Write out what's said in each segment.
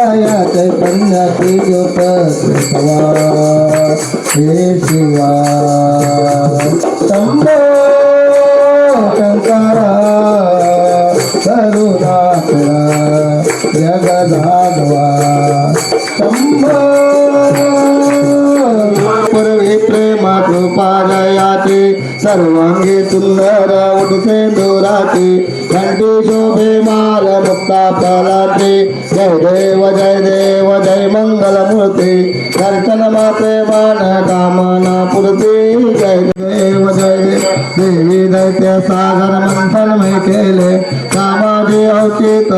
उदलया कन्याची ज्योत शिवा हे शिवा शंभो शंकरा करुणाकरा जगदागवा पूर्वी सर्वांगी सुंदर उठते दोराचे घंटी शोभे माल मुक्ता फलाचे जय देव जय देव जय मंगल मूर्ती दर्शन माते मान कामना पुरती. जय देव जय देव. देवी दैत्य सागर मंथन में केले. कामाजी औचित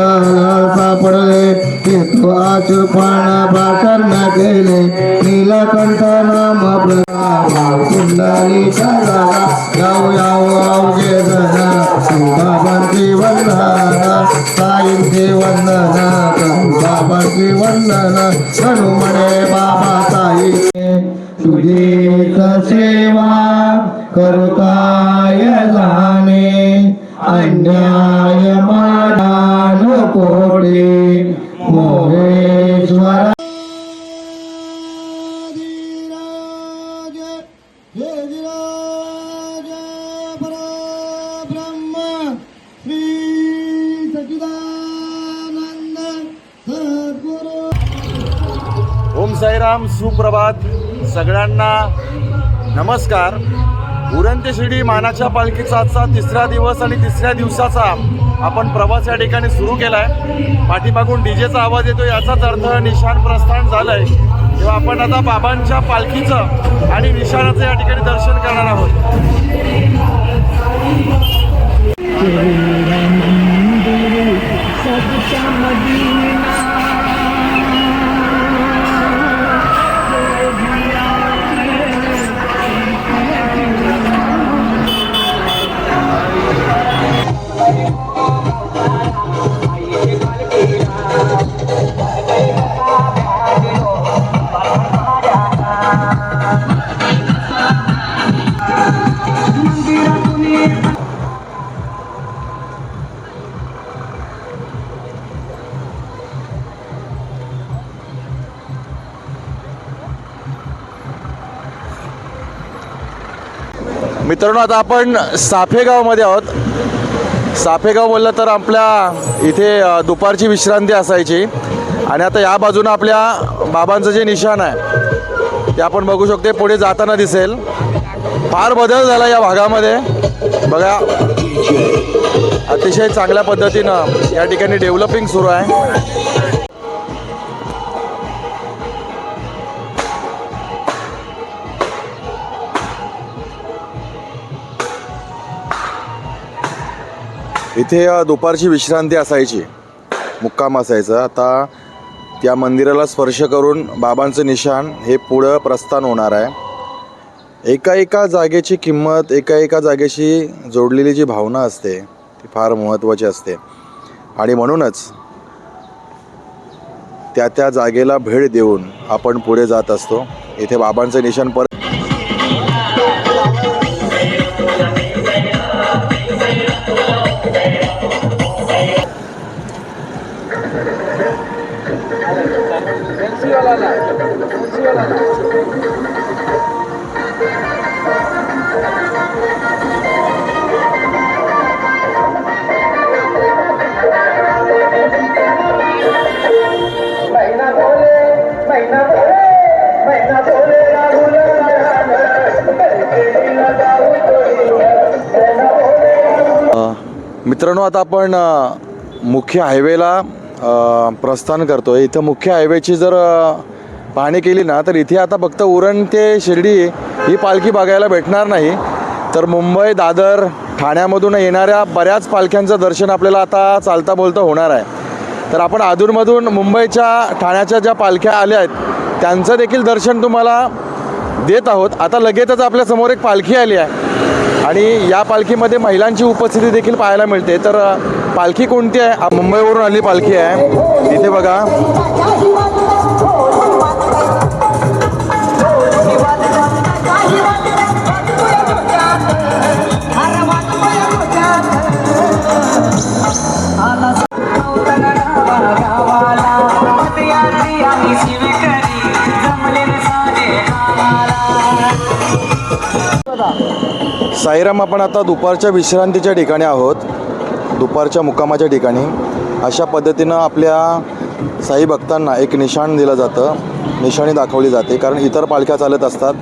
सापडले येतो आचूपण भाषण केले. नीलकंठ नाम प्रताप. कुंडली चला. गाव याव अवघे जन बाबांची वंदना. साईंची वंदना. बाबांची वंदना. म्हणू म्हणे बाबा ताई तुझी सेवा करू काय जाणे. अन्याय माडान कोडे. श्री सचिदानंद सद्गुरु ओम साईराम सुप्रभात. सगळ्यांना नमस्कार. उरंते शिर्डी मानाच्या पालखीचा आजचा तिसरा दिवस आणि तिसऱ्या दिवसाचा आपण प्रवास या ठिकाणी सुरू केला आहे पाठीमागून डीजेचा आवाज येतो याचाच अर्थ निशाण प्रस्थान झालं आहे तेव्हा आपण आता बाबांच्या पालखीचं आणि निशाणाचं या ठिकाणी दर्शन करणार आहोत. मित्रांनो आता आपण साफेगावमध्ये आहोत. साफेगाव बोललं तर आपल्या इथे दुपारची विश्रांती असायची. आणि आता या बाजूनं आपल्या बाबांचं जे निशाण आहे ते आपण बघू शकते पुढे जाताना दिसेल. फार बदल झाला या भागामध्ये. बघा अतिशय चांगल्या पद्धतीनं या ठिकाणी डेव्हलपिंग सुरू आहे. इथे दुपारची विश्रांती असायची. मुक्काम असायचा. आता त्या मंदिराला स्पर्श करून बाबांचं निशाण हे पुढं प्रस्थान होणार आहे. एका एका जागेची किंमत एका एका जागेशी जोडलेली जी भावना असते ती फार महत्त्वाची असते. आणि म्हणूनच त्या त्या जागेला भेट देऊन आपण पुढे जात असतो. इथे बाबांचं निशाण परत मित्रांनो आता आपण मुख्य हायवेला प्रस्थान करतो आहे इथं मुख्य हायवेची जर पाहणी केली ना तर इथे आता फक्त उरण ते शिर्डी ही पालखी बघायला भेटणार नाही. तर मुंबई दादर ठाण्यामधून येणाऱ्या बऱ्याच पालख्यांचं दर्शन आपल्याला आता चालता बोलता होणार आहे. तर आपण अधूनमधून मुंबईच्या ठाण्याच्या ज्या पालख्या आल्या आहेत त्यांचं देखील दर्शन तुम्हाला देत आहोत. आता लगेचच आपल्यासमोर एक पालखी आली आहे. आणि या पालखीमध्ये महिलांची उपस्थिती देखील पाहायला मिळते. तर पालखी कोणती आहे? मुंबईवरून आली पालखी आहे. तिथे बघा. साईराम आपण आता दुपारच्या विश्रांतीच्या ठिकाणी आहोत. दुपारच्या मुक्कामाच्या ठिकाणी. अशा पद्धतीनं आपल्या साई भक्तांना एक निशाण दिलं जातं. निशाणी दाखवली जाते. कारण इतर पालख्या चालत असतात.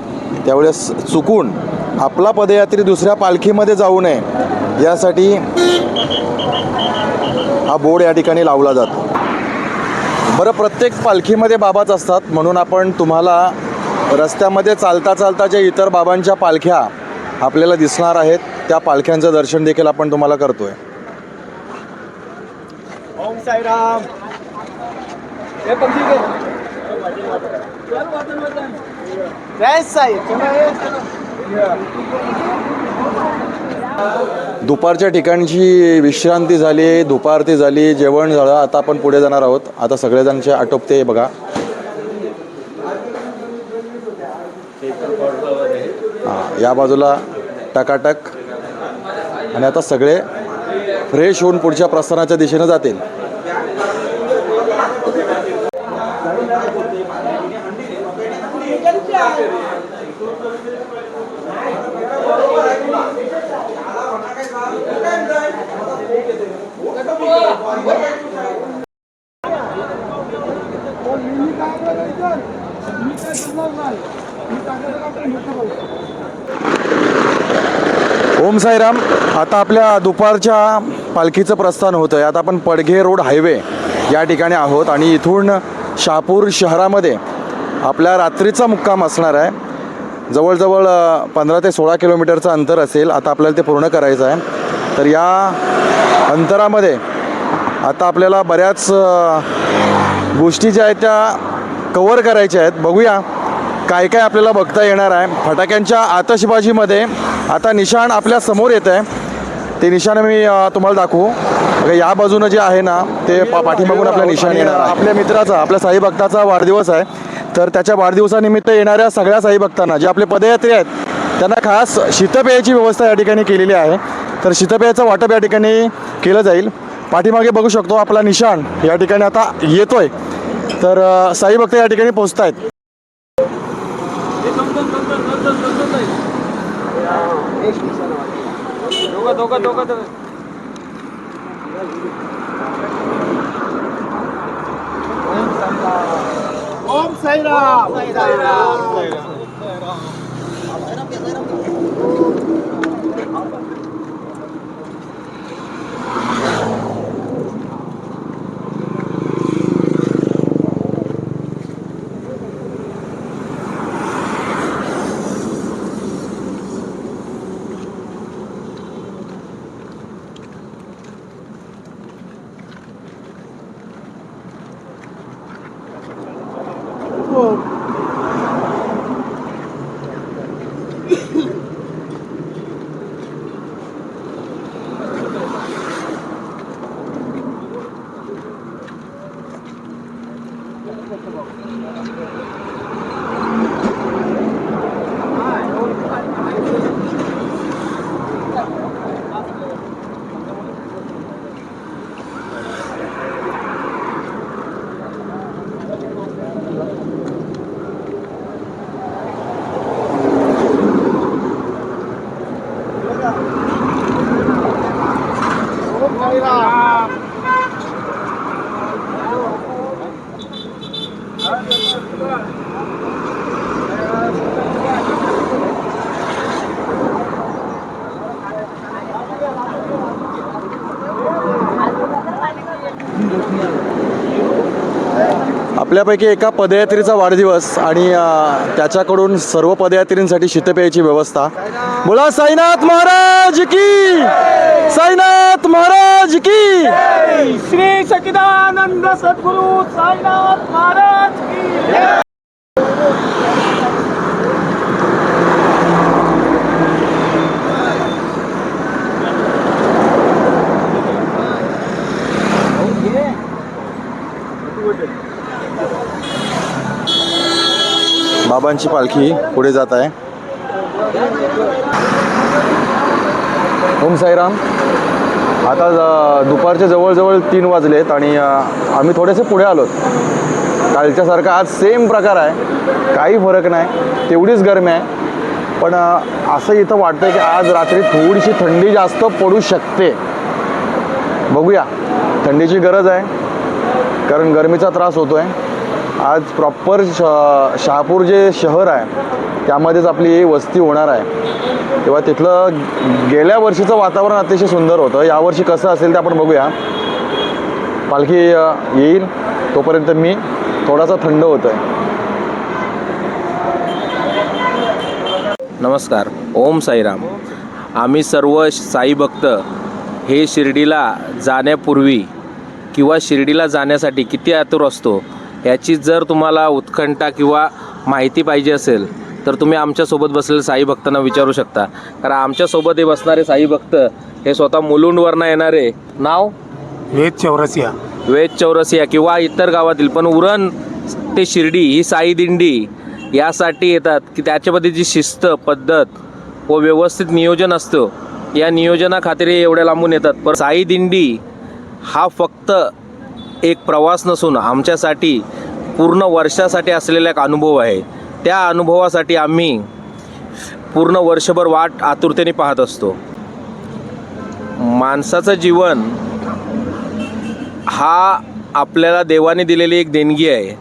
त्यावेळेस चुकून आपला पदयात्री दुसऱ्या पालखीमध्ये जाऊ नये. यासाठी हा बोर्ड या ठिकाणी लावला जातो. बरं प्रत्येक पालखीमध्ये बाबाच असतात. म्हणून आपण तुम्हाला रस्त्यामध्ये चालता चालता ज्या इतर बाबांच्या पालख्या आपल्याला दिसणार आहेत त्या पालख्यांचं दर्शन देखील आपण तुम्हाला करतोय. ओम साईराम. पण ठीक आहे. जय साई. दुपारच्या ठिकाणची विश्रांती झाली दुपारती झाली जेवण झालं आता आपण पुढे जाणार आहोत. आता सगळेजणचे आटोपते बघा. हां या बाजूला टकाटक. आणि आता सगळे फ्रेश होऊन पुढच्या प्रस्थानाच्या दिशेनं जातील. ओम साईराम आता आपल्या दुपारच्या पालखीचं प्रस्थान होतं आहे आता आपण पडघे रोड हायवे या ठिकाणी आहोत आणि इथून शहापूर शहरामध्ये आपल्या रात्रीचा मुक्काम असणार आहे. जवळजवळ पंधरा ते सोळा किलोमीटरचं अंतर असेल. आता आपल्याला ते पूर्ण करायचं आहे. तर या अंतरामध्ये आता आपल्याला बऱ्याच गोष्टी ज्या आहेत त्या कवर करायच्या आहेत. बघूया. काय काय आपल्याला बघता येणार आहे. फटाक्यांच्या आतषबाजीमध्ये आता निशाण आपल्यासमोर येत आहे. ते निशाण मी तुम्हाला दाखवू. या बाजूनं जे आहे ना ते पा पाठीमागून आपल्या निशाण येणार आपल्या मित्राचा आपल्या साई भक्ताचा वाढदिवस आहे. तर त्याच्या वाढदिवसानिमित्त येणाऱ्या सगळ्या साई भक्तांना जे आपले पदयात्री आहेत त्यांना खास शीतपेयाची व्यवस्था या ठिकाणी केलेली आहे. तर शीतपेयाचं वाटप या ठिकाणी केलं जाईल. पाठीमागे बघू शकतो आपला निशाण या ठिकाणी आता येतोय. तर अ, साई भक्त या ठिकाणी पोहोचत आहेत दोघं दोघं दोघं दोघं ओम साईराम साईराम आपल्यापैकी एका पदयात्रीचा वाढदिवस आणि त्याच्याकडून सर्व पदयात्रींसाठी शीतपेयाची व्यवस्था. बोला साईनाथ महाराज की! साईनाथ महाराज की! श्री सचिदानंद सद्गुरु साईनाथ महाराज की बाबांची पालखी पुढे जात आहे. ओम साईराम. आता दुपारच्या दुपारचे जवळजवळ तीन वाजलेत आणि आम्ही थोडेसे पुढे आलोत. कालच्यासारखा आज सेम प्रकार आहे. काही फरक नाही. तेवढीच गरमी आहे. पण असं इथं वाटतं की आज रात्री थोडीशी थंडी जास्त पडू शकते. बघूया. थंडीची गरज आहे. कारण गरमीचा त्रास होतो आहे आज प्रॉपर श शहापूर जे शहर आहे त्यामध्येच आपली वस्ती होणार आहे. तेव्हा तिथलं गेल्या वर्षीचं वातावरण अतिशय सुंदर होतं. यावर्षी कसं असेल ते आपण बघूया. पालखी येईल. तोपर्यंत मी थोडासा थंड होतो आहे नमस्कार. ओम साईराम. आम्ही सर्व साई भक्त हे शिर्डीला जाण्यापूर्वी किंवा शिर्डीला जाण्यासाठी किती आतुर असतो याची जर तुम्हाला उत्कंठा किंवा माहिती पाहिजे असेल तर तुम्ही आमच्यासोबत बसलेल्या साई भक्तांना विचारू शकता. कारण आमच्यासोबत हे बसणारे साई भक्त हे स्वतः मुलुंडवरनं येणारे. नाव? वेद चौरसिया. वेद चौरसिया किंवा इतर गावातील पण उरण ते शिर्डी ही साई दिंडी यासाठी येतात की त्याच्यामध्ये जी शिस्त पद्धत व व्यवस्थित नियोजन असतं या नियोजनाखातीर एवढ्या लांबून येतात. पण साई दिंडी हा फक्त एक प्रवास नसून आमच्यासाठी पूर्ण वर्षासाठी असलेला एक अनुभव आहे. त्या अनुभवासाठी आम्ही पूर्ण वर्षभर वाट आतुरतेने पाहत असतो. माणसाचं जीवन हा आपल्याला देवाने दिलेली एक देणगी आहे.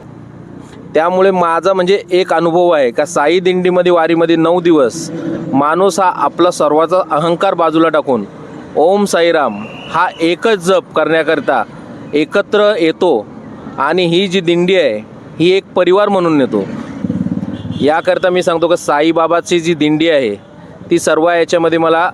त्यामुळे माझा म्हणजे एक अनुभव आहे का साई दिंडीमध्ये वारीमध्ये नऊ दिवस माणूस हा आपला सर्वाचा अहंकार बाजूला टाकून ओम साईराम हा एकच जप करण्याकरता एकत्र येतो आणि ही जी दिंडी आहे ही एक परिवार म्हणून नेतो. याकरता मी सांगतो का साईबाबाची जी दिंडी आहे ती सर्व याच्यामध्ये मला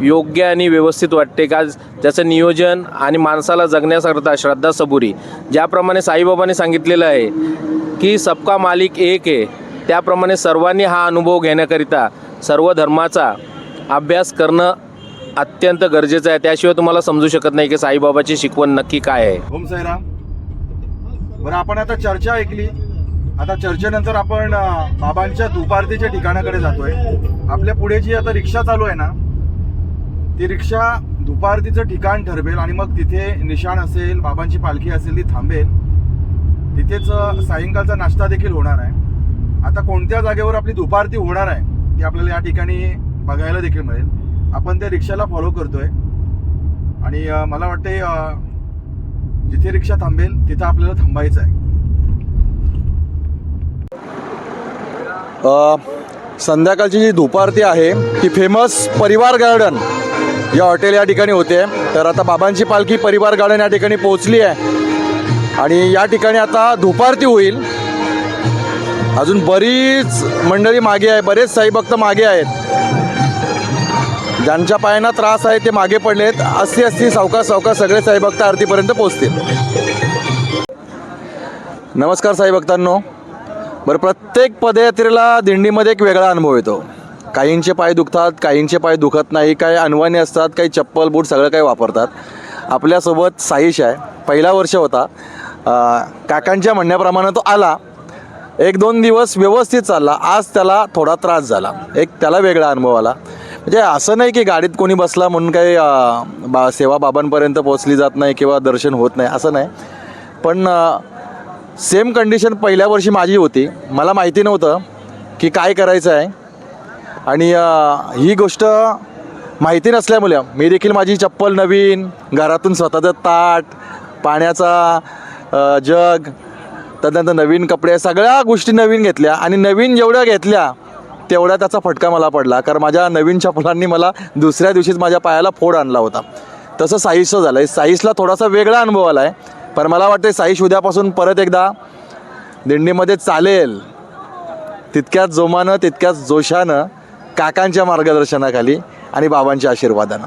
योग्य आणि व्यवस्थित वाटते. का ज्याचं नियोजन आणि माणसाला जगण्याकरता श्रद्धा सबुरी. ज्याप्रमाणे साईबाबांनी सांगितलेलं आहे की सबका मालिक एक आहे. त्याप्रमाणे सर्वांनी हा अनुभव घेण्याकरिता सर्व धर्माचा अभ्यास करणं अत्यंत गरजेचं आहे. त्याशिवाय तुम्हाला समजू शकत नाही की साईबाबाची शिकवण नक्की काय आहे. ओम साईराम. बरं आपण आता चर्चा ऐकली. आता चर्चेनंतर आपण बाबांच्या दुपारतीच्या ठिकाणाकडे जातोय. आपल्या पुढे जी आता रिक्षा चालू आहे ना ती रिक्षा दुपारतीचं ठिकाण ठरवेल आणि मग तिथे निशाण असेल बाबांची पालखी असेल ती थांबेल. तिथेच सायंकाळचा नाश्ता देखील होणार आहे. आता कोणत्या जागेवर आपली दुपारती होणार आहे ती आपल्याला या ठिकाणी बघायला देखील मिळेल. आपण त्या रिक्षाला फॉलो करतोय. आणि मला वाटते जिथे रिक्षा थांबेल तिथं आपल्याला थांबायचं आहे. संध्याकाळची जी दुपारती आहे ती फेमस परिवार गार्डन या हॉटेल या ठिकाणी होते. तर आता बाबांची पालखी परिवार गार्डन या ठिकाणी पोहोचली आहे. आणि या ठिकाणी आता दुपारती होईल. अजून बरीच मंडळी मागे आहे बरेच साईभक्त मागे आहेत. ज्यांच्या पायांना त्रास आहे ते मागे पडलेत. अस्सी अस्सी सावकाश सावकाश सगळे साईभक्त आरतीपर्यंत पोहोचतील. नमस्कार साईभक्तांनो बरं प्रत्येक पदयात्रेला दिंडीमध्ये एक वेगळा अनुभव येतो. काहींचे पाय दुखतात काहींचे पाय दुखत नाही काही अनवाणी असतात काही चप्पल बूट सगळं काही वापरतात. आपल्यासोबत साईश आहे. पहिला वर्ष होता. काकांच्या म्हणण्याप्रमाणे तो आला. एक दोन दिवस व्यवस्थित चालला. आज त्याला थोडा त्रास झाला. एक त्याला वेगळा अनुभव आला. म्हणजे असं नाही की गाडीत कोणी बसला म्हणून काही बा सेवा बाबांपर्यंत पोहोचली जात नाही किंवा दर्शन होत नाही असं नाही. पण सेम कंडिशन पहिल्या वर्षी माझी होती. मला माहिती नव्हतं की काय करायचं आहे. आणि ही गोष्ट माहिती नसल्यामुळे मी देखील माझी चप्पल नवीन घरातून स्वतःचं ताट पाण्याचा जग त्यानंतर नवीन कपडे सगळ्या गोष्टी नवीन घेतल्या. आणि नवीन जेवढ्या घेतल्या तेवढ्या त्याचा फटका मला पडला कारण माझ्या नवीन चपलांनी मला दुसऱ्या दिवशीच माझ्या पायाला फोड आणला होता. तसं साईसचं झालं आहे साईशला थोडासा वेगळा अनुभव आला आहे पण मला वाटतं साईश उद्यापासून परत एकदा दिंडीमध्ये चालेल. तितक्याच जोमानं तितक्याच जोशानं काकांच्या मार्गदर्शनाखाली आणि बाबांच्या आशीर्वादानं.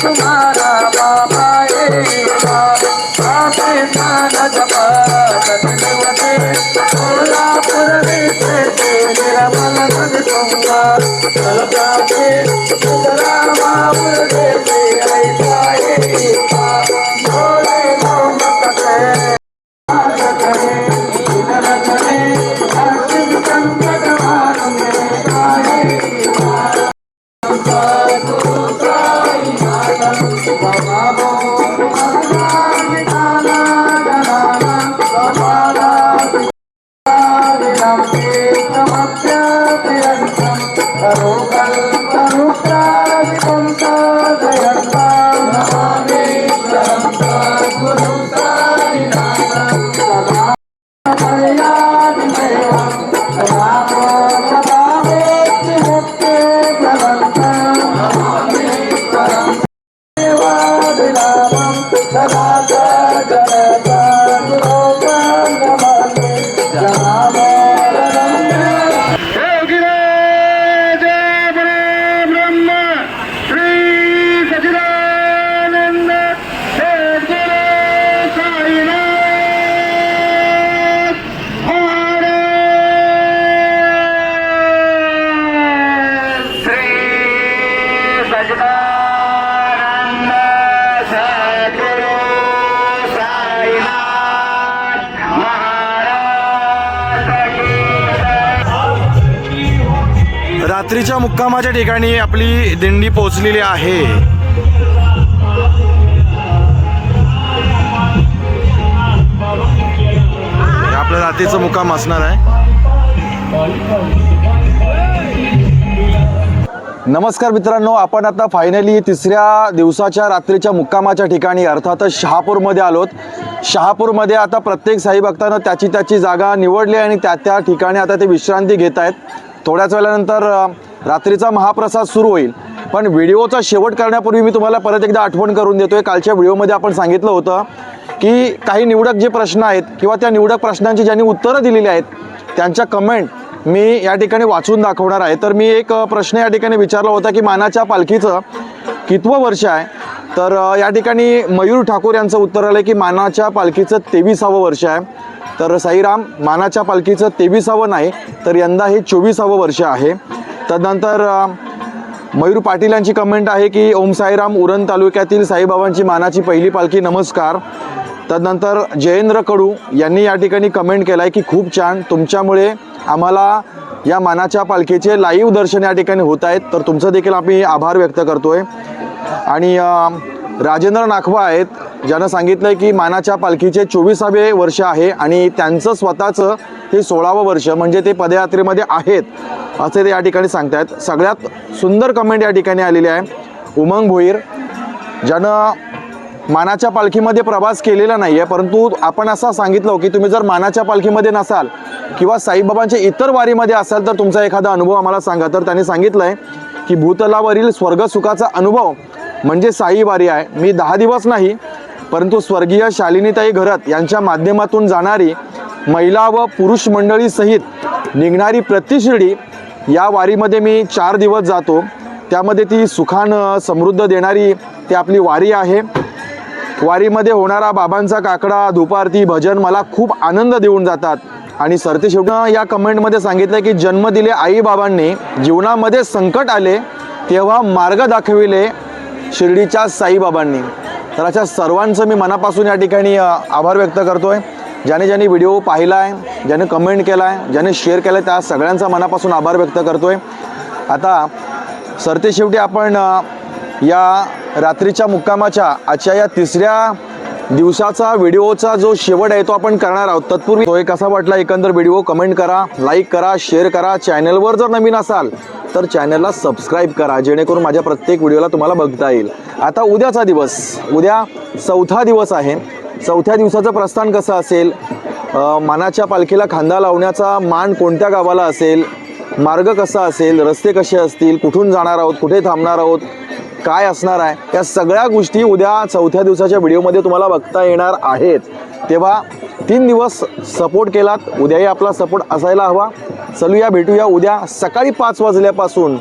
तुम्हारा Tá Bravo. रात्रीच्या मुक्कामाच्या ठिकाणी आपली दिंडी पोहोचलेली आहे. आपलं रात्रीचं मुक्काम असणार आहे. नमस्कार मित्रांनो आपण आता फायनली तिसऱ्या दिवसाच्या रात्रीच्या मुक्कामाच्या ठिकाणी अर्थातच शहापूरमध्ये आलोत. शहापूरमध्ये आता प्रत्येक साई भक्तानं त्याची त्याची जागा निवडली आणि त्या त्या ठिकाणी आता ते विश्रांती घेत आहेत. थोड्याच वेळानंतर रात्रीचा महाप्रसाद सुरू होईल. पण व्हिडिओचा शेवट करण्यापूर्वी मी तुम्हाला परत एकदा आठवण करून देतोय. कालच्या व्हिडिओमध्ये आपण सांगितलं होतं की काही निवडक जे प्रश्न आहेत किंवा त्या निवडक प्रश्नांची ज्यांनी उत्तरं दिलेली आहेत त्यांच्या कमेंट मी या ठिकाणी वाचून दाखवणार आहे. तर मी एक प्रश्न या ठिकाणी विचारला होता की मानाच्या पालखीचं कितवं वर्ष आहे? तर या ठिकाणी मयूर ठाकूर यांचं उत्तर आलं की मानाच्या पालखीचं तेविसावं वर्ष आहे. तर साईराम मानाच्या पालखीचं तेविसावं नाही तर यंदा हे चोवीसावं वर्ष आहे. तदनंतर मयूर पाटील यांची कमेंट आहे की ओम साईराम उरण तालुक्यातील साईबाबांची मानाची पहिली पालखी नमस्कार. तदनंतर जयेंद्र कडू यांनी या ठिकाणी कमेंट केलं आहे की खूप छान तुमच्यामुळे आम्हाला या मानाच्या पालखीचे लाईव्ह दर्शन या ठिकाणी होत आहेत. तर तुमचं देखील आम्ही आभार व्यक्त करतो आहे आणि राजेंद्र नाखवा आहेत ज्यानं सांगितलं की मानाच्या पालखीचे चोवीसावे वर्ष आहे आणि त्यांचं स्वतःचं हे सोळावं वर्ष म्हणजे ते पदयात्रेमध्ये आहेत असे ते या ठिकाणी सांगतायत. सगळ्यात सुंदर कमेंट या ठिकाणी आलेली आहे उमंग भोईर ज्यानं मानाच्या पालखीमध्ये प्रवास केलेला नाही आहे परंतु आपण असं सांगितलं की तुम्ही जर मानाच्या पालखीमध्ये नसाल किंवा साईबाबांच्या इतर वारीमध्ये असाल तर तुमचा एखादा अनुभव आम्हाला सांगा. तर त्यांनी सांगितलं आहे की भूतलावरील स्वर्गसुखाचा अनुभव म्हणजे साई वारी आहे. मी दहा दिवस नाही परंतु स्वर्गीय शालिनीताई घरत यांच्या माध्यमातून जाणारी महिला व पुरुष मंडळीसहित निघणारी प्रतिशिर्डी या वारीमध्ये मी चार दिवस जातो. त्यामध्ये ती सुखान समृद्ध देणारी ती आपली वारी आहे. वारीमध्ये होणारा बाबांचा काकडा धुपारती भजन मला खूप आनंद देऊन जातात. आणि सरते शेवटी या कमेंटमध्ये सांगितलं की जन्म दिले आई बाबांनी जीवनामध्ये संकट आले तेव्हा मार्ग दाखविले शिर्डीच्या साईबाबांनी. तर अशा सर्वांचं मी मनापासून या ठिकाणी आभार व्यक्त करतो आहे ज्याने ज्याने व्हिडिओ पाहिला आहे ज्याने कमेंट केला आहे ज्याने शेअर केलं आहे त्या सगळ्यांचा मनापासून आभार व्यक्त करतो आहे आता सरते शेवटी आपण या रात्रीच्या मुक्कामाच्या आजच्या या तिसऱ्या दिवसाचा व्हिडिओचा जो शेवट आहे तो आपण करणार आहोत. तत्पूर्वी तो एक कसा वाटला एकंदर व्हिडिओ कमेंट करा लाईक करा शेअर करा. चॅनलवर जर नवीन असाल तर चॅनलला सबस्क्राईब करा जेणेकरून माझ्या प्रत्येक व्हिडिओला तुम्हाला बघता येईल. आता उद्याचा दिवस. उद्या चौथा दिवस आहे. चौथ्या दिवसाचं प्रस्थान कसं असेल? मानाच्या पालखीला खांदा लावण्याचा मान कोणत्या गावाला असेल? मार्ग कसा असेल? रस्ते कसे असतील? कुठून जाणार आहोत? कुठे थांबणार आहोत? काय असणार आहे? या सगळ्या गोष्टी उद्या चौथ्या दिवसाच्या व्हिडिओमध्ये तुम्हाला बघता येणार आहेत. तेव्हा तीन दिवस सपोर्ट केलात. उद्याही आपला सपोर्ट असायला हवा. चलूया भेटूया उद्या सकाळी पाच वाजल्यापासून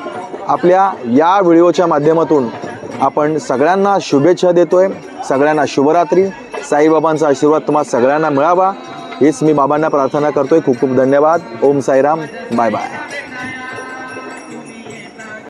आपल्या या व्हिडिओच्या माध्यमातून. आपण सगळ्यांना शुभेच्छा देतोय. सगळ्यांना शुभरात्री. साईबाबांचा आशीर्वाद तुम्हाला सगळ्यांना मिळावा. हेच मी बाबांना प्रार्थना करतोय. खूप खूप धन्यवाद. ओम साईराम. Bye bye.